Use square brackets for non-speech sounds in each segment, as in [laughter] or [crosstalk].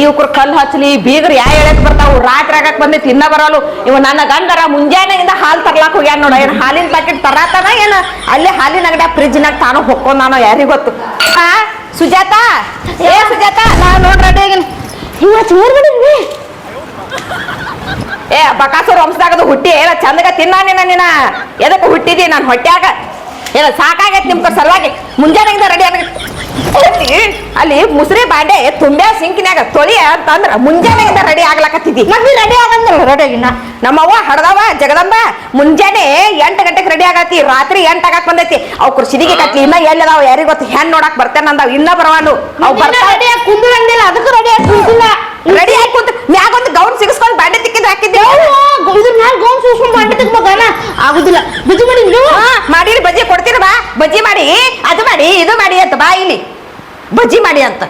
ಇವ್ರ ಕಲ್ಲು ಹಚ್ಚಲಿ, ಬೀಗರ್ ಯಾ ಹೇಳಕ್ ಬರ್ತಾವು? ರಾತ್ರಿ ಆಗಕ್ ಬಂದೈತಿ ಇನ್ನ ಬರಲು ಇವ ನನ್ನ ಗಂಡರ ಮುಂಜಾನೆಯಿಂದ ಹಾಲು ತರ್ಲಾಕ್ ಹೋಗ್ಯಾನ ನೋಡ. ಏನ್ ಹಾಲಿನ ಪ್ಯಾಕೆಟ್ ತರಾತನ ಏನ? ಅಲ್ಲೇ ಹಾಲಿನ ಅಂಗಡಿ ಫ್ರಿಜ್ನಾಗ ತಾನು ಹೊಕ್ಕೊಂದಾನೋ ಯಾರಿಗ್ ಗೊತ್ತು? ಆ, ಸುಜಾತ? ಏ, ಸುಜಾತ ನಾ ನೋಡ್ ರೆಡಿ ಆಗಿನ. ಇವತ್ತು ಮೇಲ್ಗಡೆ ಏ, ಬಕಾಸುರ ವಂಶದಾಗದು ಹುಟ್ಟಿ ಏನ ಚಂದಗ ತಿನ್ನ ನಿನ್ನ ನಿನ್ನ ಎದಕ್ಕೆ ಹುಟ್ಟಿದಿ? ನಾನು ಹೊಟ್ಯಾಗ. ಏನ ಸಾಕಾಗೈತಿ ನಿಮ್ಕ ಸಲುವಾಗಿ. ಮುಂಜಾನೆಯಿಂದ ರೆಡಿ ಆಗ ಅಲ್ಲಿ ಮುಸ್ರಿ ಬಾಂಡೆ ತುಂಬೆ ಸಿಂಕಿನಾಗ ತೊಳಿ ಅಂತಂದ್ರ ಮುಂಜಾನೆಯಿಂದ ರೆಡಿ ಆಗ್ಲಕತ್ತಿದ್ದಿ. ರೆಡಿ ಆಗಂದ್ರ ರೆಡಿ ಆಗಿನ. ನಮ್ಮವ್ವ ಹಡದವ ಜಗದಂಬ ಮುಂಜಾನೆ ಎಂಟು ಗಂಟೆಗೆ ರೆಡಿ ಆಗತಿ ರಾತ್ರಿ ಎಂಟು ಆಗಕ್ ಬಂದೈತಿ. ಅವ್ ಕುರ್ಸಿದಿಗೆ ಕಟ್ಲಿ ಇನ್ನ ಎಲ್ಲಿ ಅದಾವ ಯಾರಿಗ ಗೊತ್ತು? ಹೆಣ್ ನೋಡಕ್ ಬರ್ತೇನೆ ಅಂದಾವ್ ಇನ್ನ ಬರವಾನು ಅವ್ ಬರ್ತಾವ. ಕುಂದಿರಂಗಿಲ್ಲ ಅದಕ್ಕೆ ರೆಡಿ ಆಗಿ ಕುಂತಿಲ್ಲ ರೆಡಿ ಆಗಿ ಕುಂತ ಮ್ಯಾಗ ಒಂದು ಗೌನ್ ಸಿಗಿಸ್ಕೊಂಡು ಬಾಂಡೆ ತಿಕ್ಕಿದ್ರೆ ಹಾಕಿದ್ದೆ. ಇದ್ರ ಮ್ಯಾಗ ಗೌನ್ ಸಿಗಿಸ್ಕೊಂಡು ಬಾಂಡೆ ತೆಗ್ಬೇಕನ ಆಗುದಿಲ್ಲ ಬಿಜು ಮಾಡಿ ನೀವು ಹಾ, ಮಾಡಿರಿ ಬಜ್ಜಿ ಕೊಡ್ತೀರ ಬಾ ಬಜ್ಜಿ ಮಾಡಿ ಅದು ಮಾಡಿ ಇದು ಮಾಡಿ ಅಂತ ಬಾ ಇಲ್ಲಿ. ಬಜ್ಜಿ ಮಾಡಿ ಅಂತ.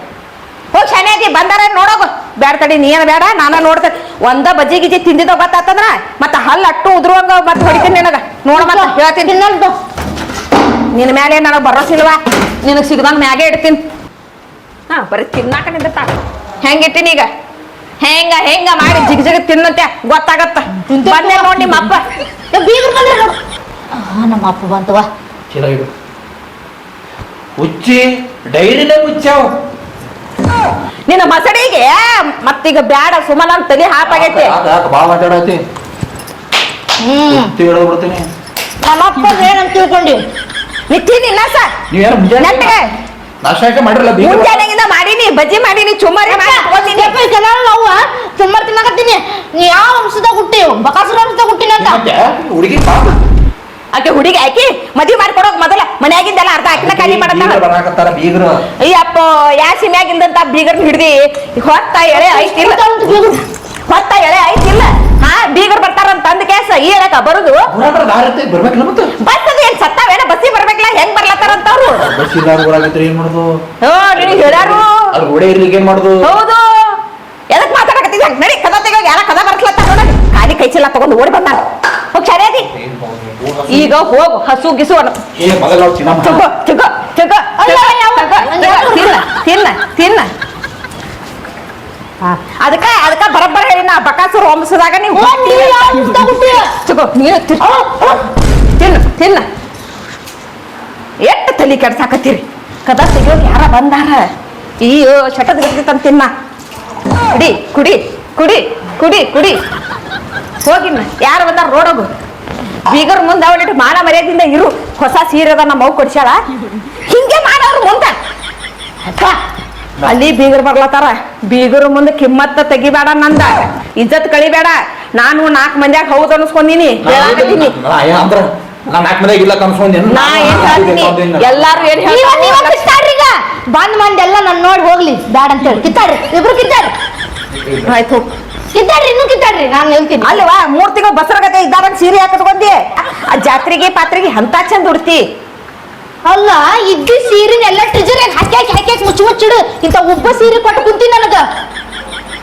ಹೋಗಿ ಶನಿಯಾಗಿ ಬಂದಾರ ನೋಡೋಗು. ಬೇಡ ತಡಿ ನೀನು ಬೇಡ ನಾನು ನೋಡ್ತೇನೆ. ಒಂದ ಬಜ್ಜಿ ಗಿಜ್ಜಿ ತಿಂದಿದ್ದೋ ಗೊತ್ತಾತಂದ್ರ ಮತ್ತೆ ಹಲ್ಲು ಅಟ್ಟು ಉದ್ರುವಂಗ ಮತ್ತೆ ಹೊಡಿತೀನಿ ನಿನಗ. ನೋಡ ಮತ್ತ ಹೇಳ್ತೀನಿ. ತಿನ್ನಲ್ದು. ನಿನ್ನ ಮೇಲೆ ನನಗೆ ಬರೋಸಿಲ್ವಾ ನಿನಗೆ ಸಿಗ್ದಂಗ ಮ್ಯಾಗೆ ಇಡ್ತೀನಿ. ಹಾ ಬರೀ ತಿನ್ನಾಕ ನಿಂದಿರ್ತಾ ಹೆಂಗಿಟ್ಟಿನಿ ಈಗ? ಹೆಂಗ ಹೆಂಗ ಮಾಡಿ ಜಿಗ್ ಜಿಗ್ ತಿನ್ನಂತೆ ಗೊತ್ತಾಗತ್ತ. ಬಂದೆ ನೋಡಿ ನಿಮ್ಮ ಅಪ್ಪ ಬೀಗ್ರ ಬಂದ್ರೆ ನಮ್ಮ ಅಪ್ಪ ಬಂತವ ಹುಚ್ಚಿ ಡೈರಿನೇ ಮುಚ್ಚಾವ್. ನಿನ್ನ ಮಸಡಿಗೆ ಮತ್ತೀಗ ಬ್ಯಾಡ ಸುಮನ ಅಂತ ತಲೆ ಹಾಪಾಗೈತಿ ಭಾಳ ಮಾತಾಡತಿ ಹ್ಮ್. ಹುಚ್ಚಿ ಹೇಳೋದ್ ಬಿಡ್ತೀನಿ ನಮ್ಮ ಅಪ್ಪ ಏನಂತ ತಿಳ್ಕೊಂಡಿ? ನಿತ್ತೀನಿ ಸರ್ ನೀವೇನು ಮುಂಜಾನೆ ನೆಟ್ಟಗೆ ಮಾಡಿರಲ್ಲ ಬೀಗ ಮುಂಜಾನೆಗಿಂದ ಮಾಡೀನಿ ಬಜ್ಜಿ ಮಾಡೀನಿ ಮಾಡಿ ನಾವು ಸುಮಾರು ತಿನ್ನಕತ್ತೀನಿ. ನೀ ಯಾವ ಅಂಶದಾಗ ಹುಟ್ಟಿ? ಬಕಾಸುರ ವಂಶದಾಗ ಹುಟ್ಟಿನ ಅಂತ. ಮತ್ತೆ ಹುಡುಗಿ ಪಾಪ. ಆಕೆ ಹುಡುಗಿ ಹಾಕಿ ಮದ್ವಿ ಮಾಡ್ಕೊಡೋಕ್ ಮೊದಲ ಮನ್ಯಾಗಿಂದೆಲ್ಲ ಅರ್ಧ ಹಾಕಿನ ಖಾಲಿ ಮಾಡತ್ತಾಳ. ಬೀಗ್ರು ಬರಾಕತ್ತಾರ ಬೀಗ್ರು. ಅಯ್ಯಪ್ಪ ಯಾ ಸಿಮ್ಯಾಗಿಂದಂತ ಬೀಗರ್ನ ಹಿಡ್ದಿ? ಹೊತ್ತ ಎಳೆ ಐತಿಲ್ಲ ಹೊತ್ತ ಎಳೆ ಐತಿಲ್ಲ ಹಾ ಬೀಗರ್ ಬರ್ತಾರಂತ ಅಂದ ಕೇಸ ಈ ಹೇಳಕ ಬರುದು. ಬರ್ತದೆ ಐತಿ ಏನ್ ಸತ್ತಾವೇನ? ಬಸ್ಸಿ ಬರ್ಬೇಕಲ್ಲ ಹೆಂಗ್ ಬರ್ಲತ್ತಾರಂತ ಅವ್ರು ಬಸ್ ಇಲ್ಲಾರ ಊರಾಗೈತ್ರಿ ಏನ್ ಮಾಡುದು? ಹೋ ನಿನಗ್ ಹೇಳ್ಯಾರು ಅದ್ರ ಗೋಡೆ ಇರ್ಲಿಕ್ಕೆ ಏನ್ ಮಾಡುದು? ಹೌದು. ಎದಕ್ ಮಾತಾಡಕತ್ತಿದ್ಯಾ ನಡಿ ಕದ ತೆಗೋ ಯಾರ ಕದ ಬರ್ಸ್ಲತ್ತ ನೋಡ. ಖಾಲಿ ಕೈ ಚೀಲ ತಗೊಂಡು ಓಡಿ ಸರಿಯಾದಿ ಈಗ ಹೋಗು ಹಸು ಗಿಸು ಏ ಮೊದಲ ನಾವು ಚಿನ್ನಮ್ಮ ತಗೋ ತಗೋ ತಗೋ ಅಲ್ಲ, ತಿನ್ನ ತಿನ್ನ ತಿನ್ನ. ಅದಕ್ಕ ಅದಕ್ಕ ಬರಬ್ಬರ ಹೇಳಿ ನಾ ಬಕಾಸುರ ವಂಶದಾಗ ನೀವು? ತಗೋ ನೀನು ತಿನ್ನ ತಿನ್ನ. ಎಷ್ಟು ತಲಿ ಕೆಡ್ಸಾಕತ್ತೀರಿ? ಕದ ತೆಗಿಯೋರು ಯಾರ ಬಂದಾರ? ಅಯ್ಯೋ ಶಟದ ಗಟ್ಟಿತಂತ ತಿನ್ನ. ಕುಡಿ ಕುಡಿ ಕುಡಿ ಕುಡಿ ಕುಡಿ. ಹೋಗಿನ್ನ ಯಾರು ಬಂದಾರ ರೋಡೋಗು ಬೀಗರ್ ಮುಂದೆ ಅವಳಿಟ್ಟು ಮಾನ ಮರ್ಯಾದಿಂದ ಇರು. ಹೊಸ ಸೀರೆ ಅದ ನಮ್ಮ ಅವು ಕೊಡ್ಸ್ಯಾಳ. ಹಿಂಗೆ ಮಾಡೋರು ಮುಂದೆ. ಅಪ್ಪ, ಅಲ್ಲಿ ಬೀಗರ್ ಬರ್ಲತ್ತಾರ ಬೀಗರ್ ಮುಂದೆ ಕಿಮ್ಮತ್ತ ತೆಗಿಬೇಡ ನಂದ. ಇಜ್ಜತ್ ಕಳಿಬೇಡ. ನಾನು ನಾಲ್ಕು ಮಂದ್ಯಾಗ ಹೌದು ಅನ್ಸ್ಕೊಂದಿನಿ ಹೇಳಾಕತ್ತೀನಿ ಅಂದ್ರ ನಾ ನಾಲ್ಕು ಮನೆಯಾಗ ಇಲ್ಲ ಕನ್ಸ್ಕೊಂಡೇನು ನಾ ಏನ್ ಹೇಳ್ತೀನಿ? ಎಲ್ಲಾರು ಏನ್ ಈಗ. ಬಂದ್ ಮಂದಿ ಎಲ್ಲ ನನ್ ನೋಡಿ ಹೋಗ್ಲಿ. ಬ್ಯಾಡ ಅಂತ ಹೇಳಿ ಕಿತ್ತಾಡ್ರಿ. ಇಬ್ರು ಕಿತ್ತಾಡ್ರಿ ಆಯ್ತು ಕಿತ್ತಾಡ್ರಿ ಇನ್ನೂ ಕಿತ್ತಾಡ್ರಿ. ನಾನು ಹೇಳ್ತೀನಿ ಅಲ್ವಾ ಮೂರ್ ತಿಂಗಳು ಬಸರಗತೆ ಇದ್ದಾವ ಸೀರೆ ಹಾಕತ್ಕೊಂಡಿ. ಆ ಜಾತ್ರೆಗೆ ಪಾತ್ರೆಗೆ ಹಂತ ಚಂದ ಉಡ್ತಿ? ಅಲ್ಲ ಇದ್ದು ಸೀರೆನ ಎಲ್ಲ ಟ್ರಿಜರ್ಯಾಗ ಹಾಕಿ ಹಾಕಿ ಹಾಕಿ ಹಾಕಿ ಮುಚ್ಚಿ ಮುಚ್ಚಿಡು. ಇಂತ ಒಬ್ಬ ಸೀರೆ ಕೊಟ್ಟು ಕುಂತೀನಿ ನನಗ.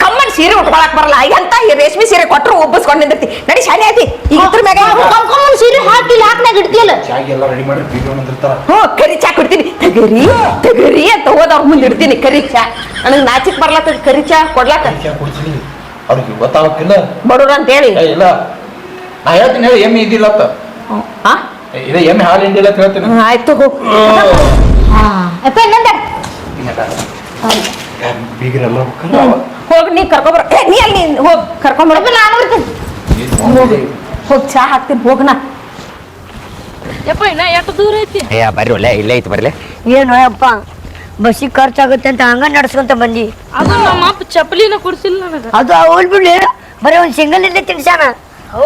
ಕಮ್ಮನ್ ಸೀರೆ ಉಟ್ಕೊಳಕ್ ಬರಲ್ಲ. ಈಗ ಅಂತ ಈ ರೇಷ್ಮೆ ಸೀರೆ ಕೊಟ್ಟರು ಒಬ್ಬಸ್ಕೊಂಡು ನಿಂದಿರ್ತಿ. ನಡಿ ಶಾನೆ ಐತಿ ಈಗ ಇದ್ರ ಮ್ಯಾಗ ಕಮ್ಮನ್ ಸೀರೆ ಹಾಕಿ ಲಾಕ್ನಾಗ ಇಡ್ತಿಯಲ್ಲ. ಎಲ್ಲ ರೆಡಿ ಮಾಡಿ ಬೀಗ ಬಂದಿರ್ತಾರ. ಹ್ಞೂ ಕರಿ ಚಾ ಕೊಡ್ತೀನಿ. ತಗರಿ ತಗರಿ ಅಂತ ಹೋದವ್ರ ಮುಂದೆ ಇಡ್ತೀನಿ. ಕರಿ ಚಾ. ನನಗೆ ನಾಚಿಕ್ ಬರ್ಲತ್ತದ ಕರಿ ಚಾ ಕೊಡ್ಲಾಕ? ಚಾ ಕುಡಿತೀನಿ. ಅವ್ರಿಗೆ ಗೊತ್ತಾಗಕ್ಕಿಲ್ಲ. ಬಡವ್ರ ಅಂತ ಹೇಳಿ ಏ, ಇಲ್ಲ. ನಾ ಹೇಳ್ತೀನಿ ಹೇಳಿ ಎಮ್ಮೆ ಇದಿಲ್ಲ ಅಂತ. ಹಾ ಏ, ಇದೆ ಎಮ್ಮೆ ಹಾಲು ಹಿಂಡಿಲ್ಲ ಅಂತ ಹೇಳ್ತೀನಿ. ಹ್ಮ್, ಆಯ್ತು ಹೋಗಿ. ಹಾ. ಅಪ್ಪ ಇನ್ನೊಂದ? ಬೀಗರೆಲ್ಲ ಹೋಗ್ ನೀ ಕರ್ಕೊಂಬರ ನೀ ಅಲ್ಲಿ ಹೋಗ್ ಕರ್ಕೊಂಬರ ನಾನು ಬರ್ತೀನಿ. ಹೋಗ್ ಚಾ ಹಾಕ್ತೀನಿ ಹೋಗ್ನಾ. ಯಪ್ಪ ಇನ್ನ ಎಷ್ಟು ದೂರ ಐತಿ? ಏ ಬರ್ರಿ ಒಳ್ಳೆ ಇಲ್ಲೇ ಐತಿ ಬರ್ಲಿ ಏನು ಅಪ್ಪ ಬಸ್ಸಿಗೆ ಖರ್ಚಾಗುತ್ತೆ ಅಂತ ಹಂಗ ನಡ್ಸ್ಕೊಂತ ಬಂದಿ. ಅದು ನಮ್ಮ ಅಪ್ಪ ಚಪ್ಪಲಿನ ಕೊಡ್ಸಿಲ್ಲ ನನಗ. ಅದು ಅವಲ್ ಬಿಡ್ಲಿ ಬರೀ ಒಂದ್ ಸಿಂಗಲ್ ಇಲ್ಲೇ ತಿನ್ಸಾನ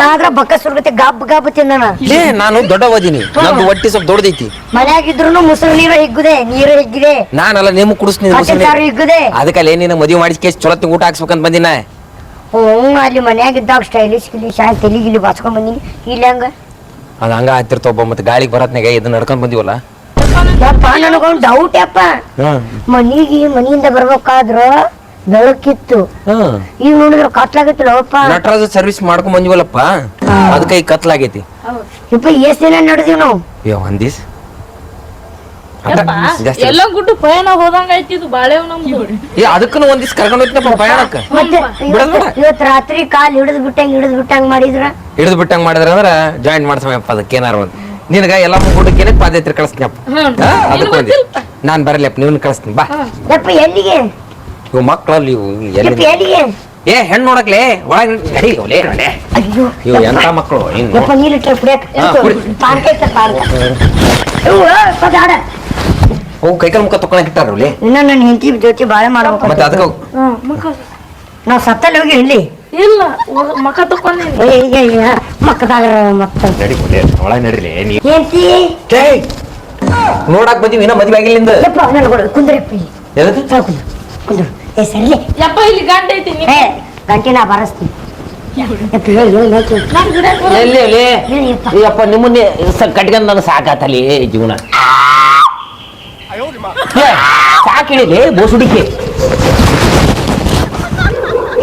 ಆದ್ರ ಬಕ್ಕ ಸುರ್ಗತೆ ಗಾಬ್ ಗಾಬ್ ತಿಂದಾನ ಏ ನಾನು ದೊಡ್ಡ ಓದಿನಿ ನಂದು ಹೊಟ್ಟಿ ಸ್ವಲ್ಪ ದೊಡ್ಡದೈತಿ. ಮನ್ಯಾಗಿದ್ರು ಮುಸುರು ನೀರು ಹಿಗ್ಗುದೆ ನೀರು ಹಿಗ್ಗಿದೆ. ನಾನಲ್ಲ ನಿಮ್ ಕುಡಿಸ್ತೀನಿ ಹೊಟ್ಟೆ ನೀರು. ಹಿಗ್ಗುದೆ. ಅದಕ್ಕಲ್ಲ ನೀನು ಮದುವೆ ಮಾಡಿ ಕೇಸ್ ಚಲೋ ಹೊತ್ತಿಗೆ ಊಟ ಹಾಕ್ಸ್ಬೇಕಂತ ಬಂದಿನ. ಹ್ಞೂ ಅಲ್ಲಿ ಮನ್ಯಾಗಿದ್ದಾಗ ಸ್ಟೈಲಿಶ್ ಗಿಲಿಶ್ ಆಗಿ ತಲಿ ಗಿಲಿ ಬಾಚ್ಕೊಂಡ್ ಬಂದಿನಿ. ಇಲ್ಲಿ ಹಂಗ? ಅದು ಹಂಗ ಆಗ್ತಿರ್ತಾವ ಮತ್ತೆ ಗಾಳಿಗೆ ಬರತ್ನಾಗ ಇದನ್ನ ನಡ್ಕೊಂಡ್ ಬಂದಿವಲ್ಲ. ಯಪ್ಪ ನನಗೊಂದು ಡೌಟ್ ಯಪ್ಪ. ಮನಿಗೆ ಮನಿಯಿಂದ ಬರ್ಬೇಕಾದ್ರ ಬೆಳಕಿತ್ತು. ಹ್ಮ್ ಈಗ ನೋಡಿದ್ರ ಕತ್ಲಾಗಿತ್ತು ಅಪ್ಪ ನಟರಾಜ ಸರ್ವಿಸ್ ಮಾಡ್ಕೊಂಡ್ ಬಂದಿವಲ್ಲಪ್ಪ? ಅದಕ್ಕೆ ಈಗ ಕತ್ಲಾಗೈತಿ. ಯಪ್ಪ ಎಷ್ಟ್ ದಿನ ನಡೆದಿವ್ ನಾವು? ಏ ಒಂದ್ ದಿವ್ಸ. ಎಲ್ಲ ಗುಟ್ಟು ಪಯಣ ಹೋದಂಗ ಐತಿ ಇದು ಬಾಳೆವ್ ನಮ್ದು. ಏ ಅದಕ್ಕೂ ಒಂದ್ ದಿವ್ಸ ಕರ್ಕೊಂಡು ಹೋಗ್ತೀನಪ್ಪ ಪ್ರಯಾಣಕ್ಕ ಮತ್ತೆ ಇವತ್ತು ರಾತ್ರಿ ಕಾಲ್ ಹಿಡಿದು ಬಿಟ್ಟಂಗ್ ಹಿಡಿದು ಬಿಟ್ಟಂಗ್ ಮಾಡಿದ್ರ? ಹಿಡಿದು ಬಿಟ್ಟಂಗ್ ಮಾಡಿದ್ರ ಅಂದ್ರ ಜಾಯಿನ್ ಮಾಡ್ಸಮಪ್ಪ ಅದಕ್ಕೆ ಏನಾರ ಒಂದು ನಿನಗ ಎಲ್ಲ ಗುಡ್ಡಕ್ಕೇನೆ ಪಾದಯಾತ್ರೆ ಕಳಿಸ್ತೀನಪ್ಪ ಅದಕ್ಕೆ ನಾನ್ ಬರಲ್ಲಪ್ಪ ನೀವನ್ನ ಕಳಿಸ್ತೀನಿ ಬಾ. ಯಪ್ಪ ಎಲ್ಲಿಗೆ? ಇವು ಮಕ್ಕಳಲ್ಲಿ ಇವು ಎಲ್ಲಿ ಎಲ್ಲಿಗೆ? ಏ ಹೆಣ್ಣು ನೋಡಕ್ಲೆ ಒಳಗೆ ನಡೆ ಅಯ್ಯೋ. ಇವು ಎಂತ ಮಕ್ಕಳು ಓ ಯಪ್ಪ ನೀರಿಟ್ರೆ ಕುಡಿಯಕ್ ಹಾ, ಕುಡಿ. ಪಾರ್ಕ್ ಐತೆ ಪಾರ್ಕ್. ಇವು ಪದಾಡ ಹೋಗಿ ಕೈಕಾಲು ಮುಖ ತಕೊಂಡ್ ಇಟ್ಟಾರ ಒಲೆ ಇನ್ನ ನನ್ನ ಹೆಂಡತಿ ಜೊತೆ ಬಾಳೆ ಮಾಡ್ಬೇಕು ಮತ್ತೆ ಅದಕ್ಕೆ ನಾವ್ ಸತ್ತಲ್ಲಿ ಹೋಗಿ ಇಲ್ಲಿ. ಇಲ್ಲ ಮಖ ಮಕ ತಕೊಂಡೇನಿ ಮಕ್ಕದಾಗ ಮತ್ತ. ನಡಿ ಒಲೆ ಒಳಗೆ ನಡಿಲಿ ನೀ. ಹೆಂಡತಿ ನೋಡಕ್ ಬಂದೀವಿ ಇನ್ನ ಮದ್ವೆ ಆಗಿಲ್ಲಿಂದ ಯಪ್ಪ ಕುಂದ್ರಪ್ಪ ಇಲ್ಲಿ ಎದಕ್ಕೆ ಸರ್ ಕುಂದ್ರು. ಕುಂದ್ರು. ಏ ಸರಿಲೆ ಯಪ್ಪ ಇಲ್ಲಿ ಗಂಡ ಐತಿ ನೀ ಗಂಟೆ ನಾ ಬರಸ್ತೀನಿ. ಯಪ್ಪ ನಾನ್ ನಿಮ್ಮನ್ನೇ ಕಟ್ಕೊಂಡ್ ಸಾಕಾತಲ್ಲಿ ಜೀವನ. ಸಾಕಿಳಿ ಬೋಸುಡಿಕೆ.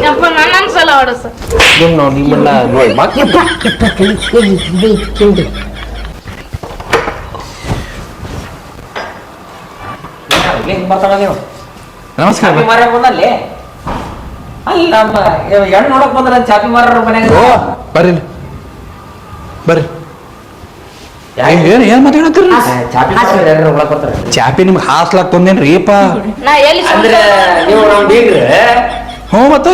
ಯಪ್ಪ ನನ್ನ ಅನ್ಸಲ್ಲ ನಿಮ್ಮನ್ನ ನೋಡಿ ನಮಸ್ಕಾರ. ಬಂದಲ್ಲಿ? ಅಲ್ಲಿ ಹೆಣ್ಣು ನೋಡಕ್ ಬಂದ್ರ ಚಾಪಿ ಮಾರ ಮನ್ಯಾಗ? ಓ ಬರ್ರಿ. ಬರ್ರಿ. ಏನ್ ಏನ್ ಮಾತಾಡತ್ತೀರಿ ಚಾಪಿ ನಿಮ್ಗೆ ಹಾಸ್ಲಾಕ್ ತಂದೇನ್ರಿ ಏಪ? ನಾ ಎಲ್ಲಿ ಅಂದ್ರೆ ನೀವು ನಾವು ಬೀಗ್ರ? ಹ್ಞೂ ಮತ್ತ?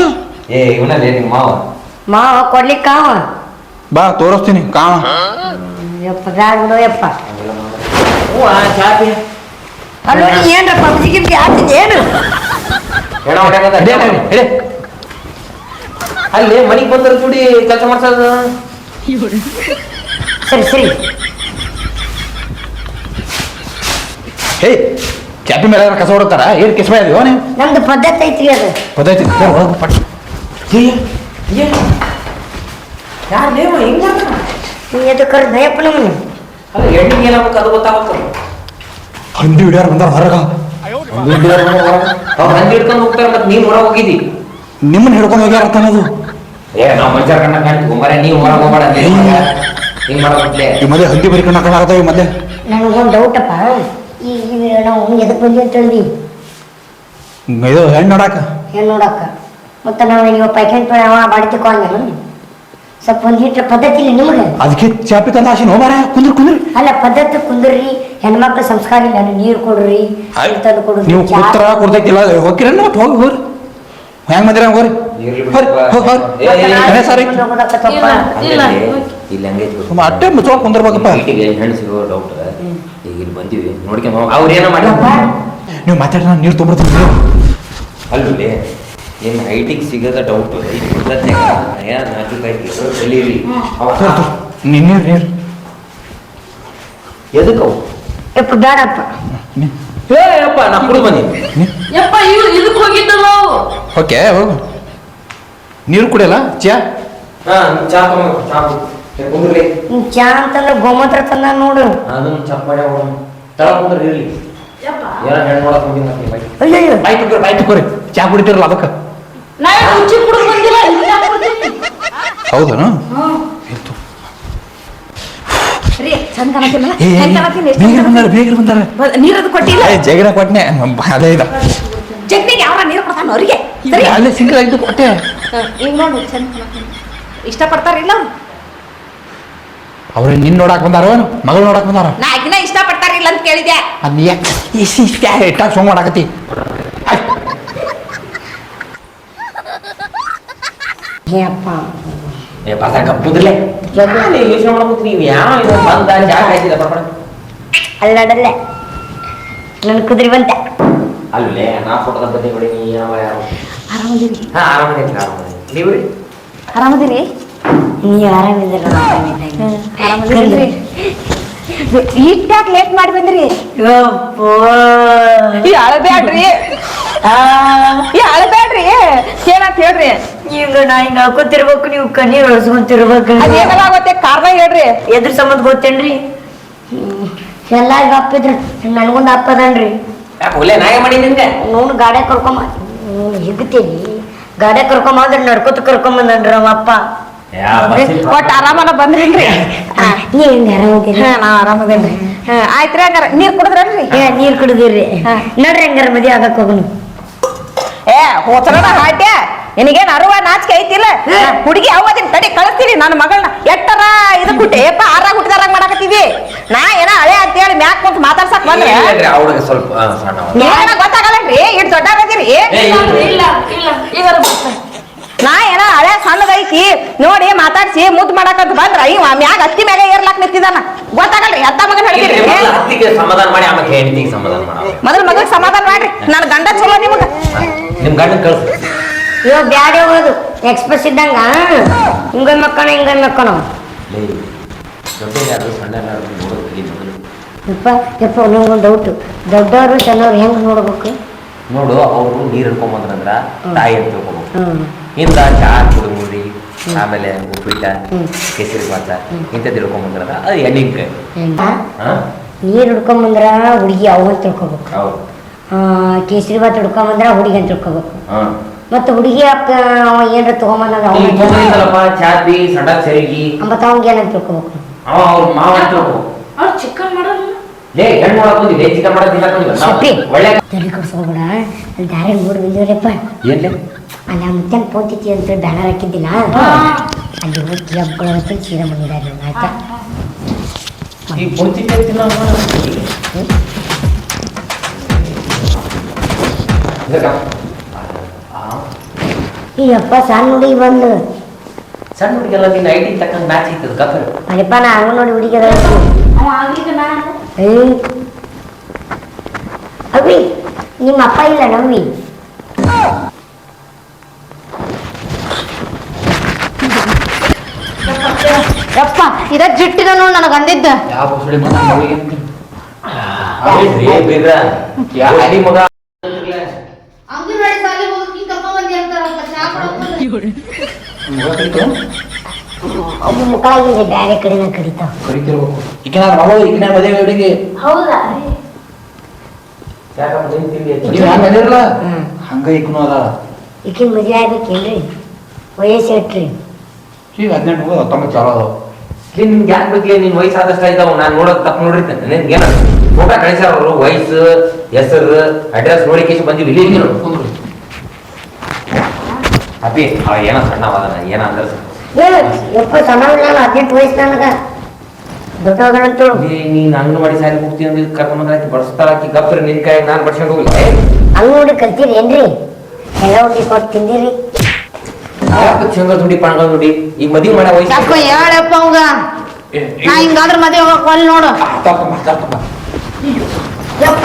ಏ ಇವನಲ್ಲಿ ನಿಮ್ಮ ಮಾವ? ಮಾವ ಕೊಡ್ಲಿಕ್ಕಾವ ಬಾ ತೋರಿಸ್ತೀನಿ ಕಾವ್ ಯಪ್ಪ ಬ್ಯಾಡ ಬಿಡು ಯಪ್ಪ. ಚಾಪಿ ಅಲ್ಲೋ ನೀ ಏನ್ರ ಪಬ್ಜಿ ಗಿಬ್ಜಿ ಏನು? ಹೆಣ ಹೊಡ್ಯಾಕದ ಹಿಡಿ, ಹಿಡಿ, ಹಿಡಿ. ಅಲ್ಲಿ ಮನಿಗ್ ಬಂದ್ರ ಕೂಡಿ ಕೆಲಸ ಮಾಡ್ಸೋದು? ಸರಿ ಸರಿ. ಹೇ ಚಾಪಿ ಮೇಲೆ ಯಾರು ಕಸ ಹೊಡ್ತಾರ ಏನ್ ಕಿಸ್ಮ ಇದೀವೋ ನೀವು ನಮ್ದು ಪದ್ಧತಿ ಐತ್ರಿ ಅದು. ಒಳಗೆ ಪಟ್ ಯಾರು ಲೇವ ಹಿಂಗ ನೀ ಎದು ಕರೆದ ಯಪ್ಪ ನಮ್ಮನ್ನು ಅಲ್ಲ ಹೆಣ್ಣಿಗೆ ಏನಾಗ್ಬೇಕು ಅದು ಗೊತ್ತಾಗ್ಬೇಕು ಹಂದಿ ಹಿಡಿಯಾರ ಬಂದಾರ ಹೊರಗ. ಅವ್ರು ಹಂದಿ ಹಿಡ್ಕೊಂಡು ಹೋಗ್ತಾರೆ ಮತ್ತೆ ನೀನು ಹೊರಗೆ ಹೋಗಿದ್ದಿ. ನಿಮ್ಮನ್ನ ಹಿಡ್ಕೊಂಡು ಹೋಗ್ಯಾರ ಅನ್ನೋದು ಏ ನಾವು ಮನುಷ್ಯರ ಕಣ್ಣ ಕಾಣ್ತೀವಿ ಮರೆ ನೀವು ಹೊರಗೆ ಹೋಗ್ಬೇಡ ಅಂತ. ಹಿಂಗ್ ಮಾಡಬಿಟ್ಲೆ ಈ ಮದ್ವೆ ಹಂದಿ ಬರಿ ಕಣ್ಣ ಕಾಣಾಕತ್ತಾವ ಈ ಮದ್ವೆ ನನಗೊಂದು ಡೌಟಪ್ಪ ಈಗ ನಾವು ಎದಕ್ಕೆ ಬಂದಿ ಅಂತ ಹೇಳಿದ್ವಿ ಇದು ಹೆಣ್ಣು ನೋಡಾಕ? ಏನು ನೋಡಕ್ಕ ಮತ್ತೆ ನಾವು ನೀವು ಪೈಖಾನೆ ಪಡ ಅವ ಬಾಡಿ ತಗೊಂಡಿಲ್ಲ ಸ್ವಲ್ಪ ಒಂದು ಹಿಟ್ರ ಪದ್ಧತಿ ಇಲ್ಲ ನಿಮಗೆ ಅದಕ್ಕೆ ಚಾಪಿ ತಂದ ಆಶೆ ನೋ ಮಾರ ಕುಂದ್ರ ಕುಂದ್ರಿ ಅಲ್ಲ ಪದ್ಧತಿ ಕುಂದ್ರಿ ಹೆಣ್ಮಕ್ಳು ಸಂಸ್ಕಾರ ಇಲ್ಲ ನೀರು ಕೊಡ್ರಿ ತಂದು ಕೊಡ್ರಿ ನೀವು ಉತ್ತರ ಕೊಡ್ತೈತಿಲ್ಲ ಹೋಗಿರ ಒಟ್ಟು ಹೋಗಿ ಹೋಗ್ರಿ ಹೆಂಗ್ ಬಂದಿರ ಹೋಗ್ರಿ ಅಟ್ಟೆ ಮುಚ್ಚೋಕ್ ಕುಂದಿರ್ಬೇಕಪ್ಪ ಈಗ ಇಲ್ಲಿ ಬಂದೀವಿ ನೋಡ್ಕೊಂಡ್ ಏನೋ ಮಾಡಿ ನೀವು ಮಾತಾಡಿ ನಾನು ನೀರು ತೊಗೊಂಡ್ಬರ್ತೀನಿ ನೀವು ಅಲ್ಲಿ ಏನ್ ಹೈಟಿಗೆ ಸಿಗದ ಡೌಟ್ ಕಲೀರಿ ನೀರು ನೀರು. ನೀರು ಎದಕ್ಕವು ಯಪ್ಪ ಬೇಡಪ್ಪ ಏ ಅಪ್ಪ ನಾ ಕುಡಿದು ಬಂದಿ. ಯಪ್ಪ ಇದು ಇದಕ್ ಹೋಗಿದ್ದಲ್ಲ? ಓಕೆ ಹೋಗು. ನೀರು ಕುಡಿಯಲ್ಲ? ಚಾ? ಹಾ ಚಾ ತಗೊಂಡು ಚಾ ಕುಡಿ. ಕುಂದ್ರಿ ಚಾ ಅಂತಂದ್ರೆ ಗೋಮೂತ್ರ ತಂದ ನೋಡು. ಅದನ್ನ ಚಪ್ಪಾಳೆ ಹೊಡ ತಳ ಕುಂದ್ರಿ ಇರ್ಲಿ. ಯಪ್ಪ. ಏನೋ ಹೆಣ್ಣು ನೋಡಕ್ ಅಯ್ಯಯ್ಯೋ. ಬಾಯ್ ತುಕ್ಕೋರಿ ಬಾಯ್ ತುಕ್ಕೋರಿ ಚಾ ಕುಡಿತಿರಲ್ಲ ಅದಕ್ಕೆ? ನಾ ಕುಡಿದು ಬಂದಿಲ್ಲ ಇಲ್ಲಿ ಯಾಕ್ ರೀ ಚಂದ ಕಾಣತಿಲ್ಲ ಏ ಹೆಂಗ್ ಕಾಣತೀನಿ ಎಷ್ಟ್ ಬೇಗ ಚಂದ ಬಂದಾರ ಬೇಗ ಬಂದಾರ. ಕಾಣತೀನಿ? ನೀರದು ಕೊಟ್ಟಿಲ್ಲ. ಏ ಅದೇ ಇದ. ಜಗ್ನಿಗೆ ಯಾವ ನೀರು ಕೊಡ್ತಾನ ಅವ್ರಿಗೆ? ಸರಿ? ಅಲ್ಲೇ ಸಿಂಗಲ್ ಆಗಿದ್ದು ಕೊಟ್ಟೆ. ಈಗ ನೋಡು ಚಂದ ಕಾಣತೀನಿ ಇಷ್ಟಪಡ್ತಾರಿಲ್ಲ ಅವ್ರು? ಅವ್ರು ನಿನ್ ನೋಡಕ್ ಬಂದಾರ ಮಗಳು ನೋಡಕ್ ಬಂದಾರ? ನಾ ಆಕಿನ ಇಷ್ಟಪಡ್ತಾರಿಲ್ಲ ಅಂತ ಕೇಳಿದೆ ಅದ್ ನೀ ಯಾಕೆ ಇಷ್ಟ ಸೋಂಗ್ ಮಾಡಾಕತಿ ಏ ಅಪ್ಪ ಏ ಪಾಸ ಕಪ್ಪುದ್ರಲೆ ಯೋಚನೆ ನೀವು ಯಾವ ಇದು ಬಂದ ಬರ್ಬೇಡ ಅಲ್ಲಾಡಲ್ಲ ಕುದುರೆ ಬಂತ ಅಲ್ಲೇ ನಾ ಫೋಟೋದ ಬಗ್ಗೆ ಬಿಡಿ ನೀ ಯಾವ ಯಾವ ಆರಾಮದಿರಿ ಹಾ ಆರಾಮದೈತಿ ಆರಾಮದೈತಿ ನೀವು ರೀ ಆರಾಮದಿರಿ ನೀ ಆರಾಮಿದ್ರ ಲೇಟ್ ಮಾಡಿ ಬಂದ್ರಿ ಈ ಅಳಬೇಡ್ರಿ ಏನಂತ ಹೇಳ್ರಿ ಈಗ ನಾ ಹಿಂಗ ಹಾಕೋತಿರ್ಬೇಕು ನೀವು ಕಣ್ಣೀರ್ ಒಳಸ್ಕೊಂತಿರ್ಬೇಕು. ಅದೇನಲ್ಲ ಗೊತ್ತೇ ಕಾರಣ ಹೇಳ್ರಿ. ಎದ್ರ ಸಂಬಂಧ ಗೊತ್ತೇನ್ರಿ? ಎಲ್ಲಾರ್ಗ ಅಪ್ಪಿದ್ರು ನನ್ಗೊಂದು ಅಪ್ಪದನ್ರಿ ಒಳ್ಳೆ ನಾಯ ಮಾಡಿ ನಿಂಗೆ ನೋಡು ಗಾಡಿ ಕರ್ಕೊಂಬ ಹಿಗ್ತೀನಿ ಗಾಡಿ ಕರ್ಕೊಂಬಂದ್ರೆ ನಡ್ಕೋತ ಕರ್ಕೊಂಬಂದನ್ರಿ ನಮ್ಮ ಅಪ್ಪ. ಒಟ್ಟು ಆರಾಮನ ಬಂದ್ರೇನ್ರಿ? ಹಾ ನೀವ್ ಹೆಂಗ ಆರಾಮದಿರಿ ಹಾ ನಾ ಆರಾಮದೇನ್ರಿ ಹಾ ಆಯ್ತ್ರಿ ಹಂಗಾರ ನೀರ್ ಕುಡಿದ್ರಲ್ರಿ ಏ ನೀರ್ ಕುಡಿದಿರ್ರಿ ನೋಡ್ರಿ ಹಂಗಾರ ಮದಿ ಆಗಕ್ ಹೋಗುನು. ಏ ಹೋತರದ ಹಾಟ್ಯ ನಿನಗೇನ್ ಅರುವ ನಾಚಿಕೆ ಐತಿಲ್ಲ? ಹುಡುಗಿ ಅವದಿನ ತಡಿ ಕಳಿಸ್ತೀನಿ ನನ್ನ ಮಗಳನ್ನ. ಎಟ್ಟರ ಇದು ಬಿಟ್ಟೆ ಏಪ ಆರಾಗ ಹುಟ್ಟಿದಾರಾಗ ಮಾಡಕತ್ತೀವಿ? ನಾ ಏನ ಹಳೆ ಅಂತ ಹೇಳಿ ಮ್ಯಾಕ್ ಕುಂತ ಮಾತಾಡ್ಸಕ್ ಬಂದ್ರೆ? ಹುಡುಗ ಸ್ವಲ್ಪ. ಏನ ಗೊತ್ತಾಗಲ್ಲನ್ರಿ? ಇಟ್ ಇಲ್ಲ ಇಲ್ಲ ನಾ ಏನ ಹಳೆ ಸಣ್ಣದೈತಿ ನೋಡಿ ಮಾತಾಡ್ಸಿ ಮುದ್ದು ಮಾಡಕಂತ ಬಂದ್ರ ಇವ ಮ್ಯಾಗ ಹತ್ತಿ ಮ್ಯಾಗ ಏರ್ಲಾಕ್ ನಿಂತಿದಾನ. ಗೊತ್ತಾಗಲ್ರಿ ಅತ್ತ ಮಗನ್ ಹೇಳ್ತೀರಿ ಮೊದ್ಲು ಸಮಾಧಾನ ಮಾಡಿ ಆಮೇಲೆ ಹೆಂಡತಿಗೆ ಸಮಾಧಾನ ಮಾಡ. ಮೊದಲ ಮಗಳಿಗೆ ಸಮಾಧಾನ ಮಾಡ್ರಿ. ನನ್ನ ಗಂಡ ಚಲೋ ನಿಮಗ. ನಿಮ್ ಗಂಡ ಕಳ್ಸಿ. ಇವ ಬ್ಯಾಡ ಹೋಗೋದು. ಎಕ್ಸ್ಪ್ರೆಸ್ ಇದ್ದಂಗ ಹಿಂಗ ಮಕ್ಕಣ ಹಿಂಗ ಮಕ್ಕಣ. ಯಪ್ಪ ಯಪ್ಪ ನಂಗೊಂದು ಡೌಟ್ ದೊಡ್ಡವರು ಸಣ್ಣವ್ರು ಹೆಂಗ್ ನೋಡ್ಬೇಕು? ನೋಡು ಅವರು ನೀರು ಹಿಡ್ಕೊಂಬಂದ್ರಂದ್ರ ತಾಯಿ ಅಂತ ತಿಳ್ಕೊಬೇಕು. ಇಂದ ಚಾ ಕುಡುಮುರಿ ಆಮೇಲೆ ಉಪ್ಪಿಟ್ಟ. ಕೇಸರಿ ಭಾತ ಇಂಥದ್ದು ಹಿಡ್ಕೊಂಬಂದ್ರದ ಅದು ಎಣ್ಣೆ ನೀರು ಹಿಡ್ಕೊಂಬಂದ್ರ ಹುಡುಗಿ ಅವು ಅಂತ ತಿಳ್ಕೊಬೇಕು. ಕೇಸರಿ ಭಾತ್ ಹಿಡ್ಕೊಂಬಂದ್ರ ಹುಡುಗಿ ಅಂತ ತಿಳ್ಕೊಬೇಕು. ಮತ್ತೆ ಹುಡುಗಿ ಅಪ್ಪ ಅವ ಏನ್ರ ತಗೊಂಬಂದ ಅವ ಈಗ ತೊಗೊಂಡಿದ್ದಲ್ಲಪ್ಪ ಚಾಪಿ ಸಣ್ಣ ಸೆರಗಿ. ಮತ್ತ ಅವಂಗ ಏನಂತ ತಿಳ್ಕೊಬೇಕು? ಅವ ಅವ್ರ ಮಾವ ಅಂತ ತಿಳ್ಕೊ. ಅವ್ರು ಚಿಕನ್ ಲೇ ಹೆಣ್ಣು ಮಾಡಕ್ ಚಿಕನ್ ಮಾಡಕ್ ತಿನ್ನಕ್ ಬಂದಿವಿ ನಾವು ಸಪ್ಪಿ. ಒಳ್ಳೆ ತಲೆ ಕೊಡ್ಸ್ಕೊಬೇಡ ಅಲ್ಲಿ ದಾರಿ ನೋಡಿ ಬಂದಿವ್ರಪ್ಪ ಏನ್ಲೆ ಅಲ್ಲಿ ಆ ಮುತ್ತನ್ ಪೋತಿತಿ ಅಂತ ಬ್ಯಾನರ್ ಹಾಕಿದ್ದಿಲ್ಲ? ಅಲ್ಲಿ ಹೋಗಿ ಹಬ್ಬಗಳ ಸೀರೆ ಬಂದಿದ್ದಾರೆ ಆಯ್ತಾ? ಈ ಪೂರ್ತಿ ತಿನ್ನ ಈ ಅಪ್ಪ ಸಣ್ಣ ಹುಡುಗಿ ಬಂದು. ಸಣ್ಣ ಹುಡುಗಿಯಲ್ಲ ನಿನ್ನ ಐಡಿ ತಕ್ಕಂಗೆ ಮ್ಯಾಚ್ ಇತ್ತು ಕಫರ್ ಅಲ್ಲಪ್ಪ ನಾ ನೋಡಿ ಹುಡುಗಿ ಅದ ಅವ ಏ. ನಿಮ್ಮ ಅಪ್ಪ ಇಲ್ಲ ನಮ್ಮಿ ಯಪ್ಪ ಇದ ಜಿಟ್ಟಿದ ನೋಡ್ ನನಗ ಅಂದಿದ್ದ. ಯಾವ ಸುಳಿ ಮಗ? ಮಗ ಅಂಗನವಾಡಿ ಸಾಲಿ ಹೋಗಿ ಕರ್ಕೊಂಡ್ ಬಂದಿ ಅಂತಾರಪ್ಪ ಚಾ ಕಡೆನ ಕಡಿತಾವ ಕರಿತಿರ್ಬೇಕು. ನಾನು ಮಗಳು ಈಗಿನ ಮದುವೆ ಹುಡುಗಿ. ಹೌದಾ? ನಿನ್? ನೀವ್ ಹಂಗ. ಹಂಗ ಅದ ಈಕಿನ ಮದುವೆ ಆಗ್ಬೇಕೇನ್ರಿ ವಯಸ್ಸು ಎಟ್ರಿ? ಈಗ ಹದಿನೆಂಟು ಮುಗಿದ ಹತ್ತೊಂಬತ್ತು ಚಾಲು ಅದಾವ. ಲೇ, ನಿನ್ಗೆ ಯಾಕೆ ಬೇಕಲೇ ನಿನ್ ನಾನು ನೋಡೋದ್ ತಪ್ಪು ನೋಡ್ರಿ ನಿನ್ಗೆ ಏನ ಫೋಟೋ ಕಳಿಸ್ಯಾರ ಅವರು ವಯಸ್ಸು ಹೆಸರು ಅಡ್ರೆಸ್ ನೋಡಿ ಕೇಸ್ ಬಂದಿವಿ. ಇಲ್ಲಿ ಇಲ್ಲಿ ನೋಡು ಕುಂದ್ರಿ. ಅಪ್ಪಿ ಅವ ಏನೋ ಸಣ್ಣವಾದನ ಏನಂದ್ರೆ ಯಪ್ಪ ನಾನು ಹದಿನೆಂಟು ವಯಸ್ಸು ನನಗ ದೊಡ್ಡವಗಳಂತೇಳು ನೀನ್ ಅಂಗನವಾಡಿ ಸಾರಿ ಹೋಗ್ತೀನಿ ಅಂದ್ರೆ ಕರ್ಕೊಂಬಂದ್ರೆ ಆಕಿ ಬಡಿಸ್ತಾಳ ಆಕಿ ಗಪ್ರ ನಿನ್ ಕೈ ನಾನು ಬಡ್ಸ್ಕೊಂಡು ಹೋಗಿಲ್ಲ ಹಂಗ ನೋಡಿ ಕಲ್ತೀರಿ ಏನ್ರಿ ಎಲ್ಲ ಹುಡುಗಿ ಕೊಟ್ಟು ತಿಂದಿರಿ ಯಾಕೆ ಶೇಂಗಾ ದುಡಿ ಈಗ ಮದುವೆ ಮಾಡೋ ಯಾಕೋ ವಯಸ್ಸು ಹೇಳಪ್ಪ ಅವಂಗ ನಾ ಹಿಂಗಾದ್ರ ಮದ್ವೆ ಹೋಗಕ್ ಒಲ್ ನೋಡು ತಪ್ಪಮ್ಮ ತಪ್ಪಮ್ಮ ಯಪ್ಪ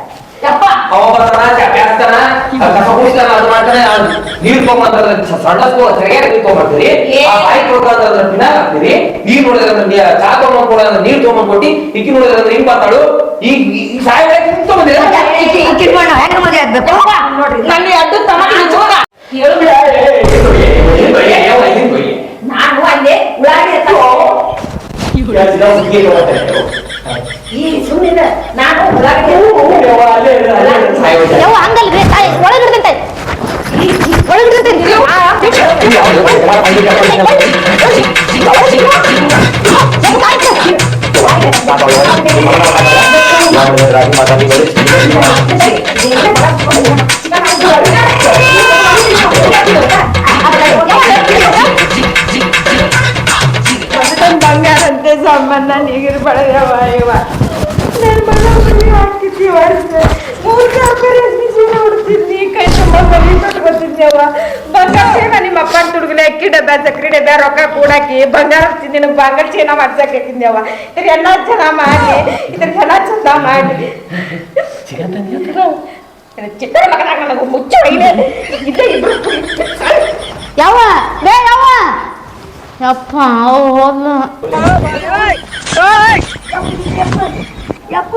ಯಪ್ಪ [laughs] ಅವ ಬರ್ತಾನ, ಚಾಪೆ ಹಾಕ್ತಾನ, ಅದ್ ಕಸ ಗುಡಿಸ್ತಾನ, ಅದ್ ಮಾಡ್ತಾನೆ, ನೀರ್ ತೊಗೊಂಬಂದ್ರೆ ಸ- ಸಣ್ಣ ಸರಿಯಾಗಿ ನೀರ್ ತೊಗೊಂಬರ್ತೀರಿ? ಆ ಬಾಯಿ ಹಾಕ್ತೀರಿ. ನೀರ್ ನೋಡಿದ್ರೆ ಚಾ ತೊಗೊಂಡ್ ಕೊಡ ನೀರ್ ತೊಗೊಂಡ್ ಕೊಟ್ಟಿ ಇಕ್ಕಿ ನೋಡಿದ್ರೆ ಅಂದ್ರೆ ಹಿಂಗ್ ಬರ್ತಾಳು. ಈಗ ಈ ಸಾಯಿ ತೊಗೊಂಡಿರ ಇಕ್ಕಿನ ಮಾಡ ಹೆಂಗ ಮದುವೆ ಆಗ್ಬೇಕು. ನನ್ನ ಅಡ್ಡು ತಮಾಟಿ ನಿಜವಾಗ ನಾನು ಅಲ್ಲೇ ಈ ಸುಮ್ಮನೆ ನಾನು ಉಳ್ಳಾಗಡ್ಡಿ ಯಾವ ಹಂಗಲ್ರಿ ತಾಯಿ ಒಳಗಿಡ್ತೈತೆ ತಾಯಿ ಒಳಗಿಡ್ತೈತೆ ಬಂಗಾರಂತೆ ಸಂಬಂಧ ನೀಗಿರ್ ಬಳೆಯವ ಇವ ನನ್ನ ಮಗ ಮನೆ ಹಾಕಿದ್ವಿ ವರ್ಷ ಮೂರು ಸಾವಿರ ಬಿಸಿ ನೋಡ್ತಿದ್ನಿ ಕೈ ತುಂಬ ಮನೆ ನಿಮ್ಮ ಅಪ್ಪನ ತುಡುಗಲೆ ಅಕ್ಕಿ ಡಬ್ಬ ಸಕ್ರಿ ಡಬ್ಬ ರೊಕ್ಕ ಕೂಡಾಕಿ ಬಂಗಾರ ನಿನ್ನ ಬಂಗಾರ ಚೀನ ಮಾಡ್ಸಕ್ ಹಾಕಿದ್ಯವ ಇದ್ರ ಎಲ್ಲ ಜನ ಮಾಡಿ ಇದ್ರ ಜನ ಚಂದ ಮಾಡಿ. ಚಿತ್ರ ಮಗನಾಗ ನನಗೆ ಮುಚ್ಚ ಇಲ್ಲೇ. ಇಬ್ರು ಯಾವ ಲೇ ಯಾವ ಯಪ್ಪ ಅವ್ ಹೋದ್ಲು ಯಪ್ಪ.